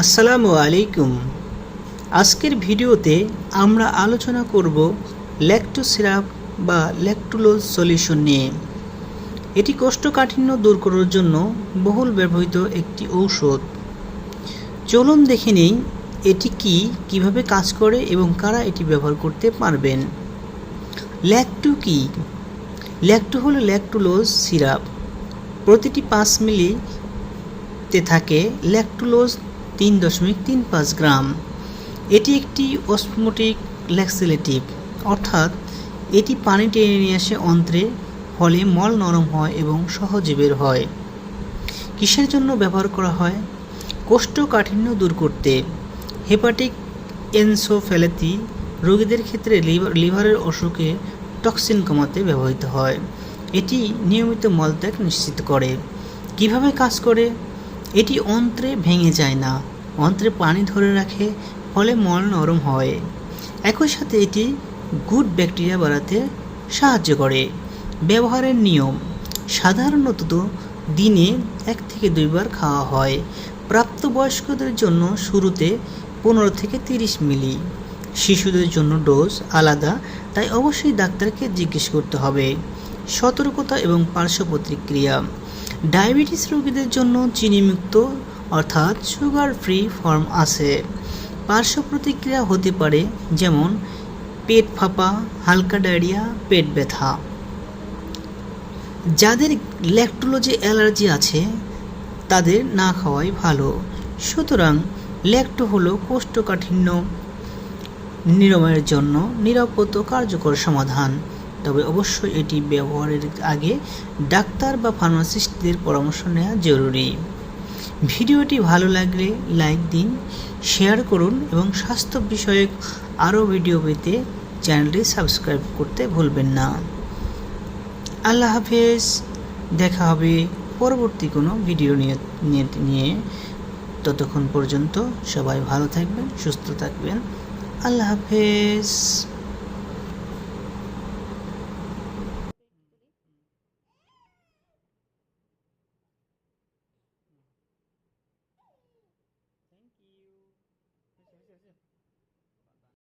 আসসালামু আলাইকুম। আজকের ভিডিওতে আমরা আলোচনা করব ল্যাকটো সিরাপ বা ল্যাকটুলোজ সলিউশন নিয়ে। এটি কোষ্ঠকাঠিন্য দূর করার জন্য বহুল ব্যবহৃত একটি ঔষধ। চলুন দেখে নেই এটি কি, কীভাবে কাজ করে এবং কারা এটি ব্যবহার করতে পারবেন। ল্যাকটু কি? ল্যাকটু হলো ল্যাকটুলোজ সিরাপ। প্রতিটি পাঁচ মিলিতে থাকে ল্যাকটুলোজ তিন দশমিক তিন পাঁচ গ্রাম। এটি একটি অসমোটিক ল্যাক্সিলেটিভ, অর্থাৎ এটি পানি টেনে নিয়ে আসে অন্ত্রে, ফলে মল নরম হয় এবং সহজে বের হয়। কিসের জন্য ব্যবহার করা হয়? কোষ্ঠকাঠিন্য দূর করতে। হেপাটিক এনসোফ্যালাতি রোগীদের ক্ষেত্রে লিভার, লিভারের অসুখে টক্সিন কমাতে ব্যবহৃত হয়। এটি নিয়মিত মলত্যাগ নিশ্চিত করে। কীভাবে কাজ করে? এটি অন্ত্রে ভেঙে যায় না, অন্ত্রে পানি ধরে রাখে, ফলে মল নরম হয়। একই সাথে এটি গুড ব্যাকটেরিয়া বাড়াতে সাহায্য করে। ব্যবহারের নিয়ম, সাধারণত দিনে এক থেকে দুইবার খাওয়া হয়। প্রাপ্তবয়স্কদের জন্য শুরুতে পনেরো থেকে তিরিশ মিলি। শিশুদের জন্য ডোজ আলাদা, তাই অবশ্যই ডাক্তারকে জিজ্ঞেস করতে হবে। সতর্কতা এবং পার্শ্ব প্রতিক্রিয়া। ডায়াবেটিস রোগীদের জন্য চিনিমুক্ত, অর্থাৎ সুগার ফ্রি ফর্ম আছে। পার্শ্ব প্রতিক্রিয়া হতে পারে যেমন পেট ফাঁপা, হালকা ডায়রিয়া, পেট ব্যথা। যাদের ল্যাকটোলোজে অ্যালার্জি আছে, তাদের না খাওয়াই ভালো। সুতরাং ল্যাকটো হলো কোষ্ঠকাঠিন্য নিরাময়ের জন্য নিরাপদ কার্যকর সমাধান। তবে অবশ্যই এটি ব্যবহারের আগে ডাক্তার বা ফার্মাসিস্টদের পরামর্শ নেওয়া জরুরি। ভিডিওটি ভালো লাগলে লাইক দিন, শেয়ার করুন এবং স্বাস্থ্য বিষয়ক আরও ভিডিও পেতে চ্যানেলটি সাবস্ক্রাইব করতে ভুলবেন না। আল্লাহ হাফেজ। দেখা হবে পরবর্তী কোনো ভিডিও নিয়ে, নিয়ে- ততক্ষণ পর্যন্ত সবাই ভালো থাকবেন, সুস্থ থাকবেন। আল্লাহ হাফেজ।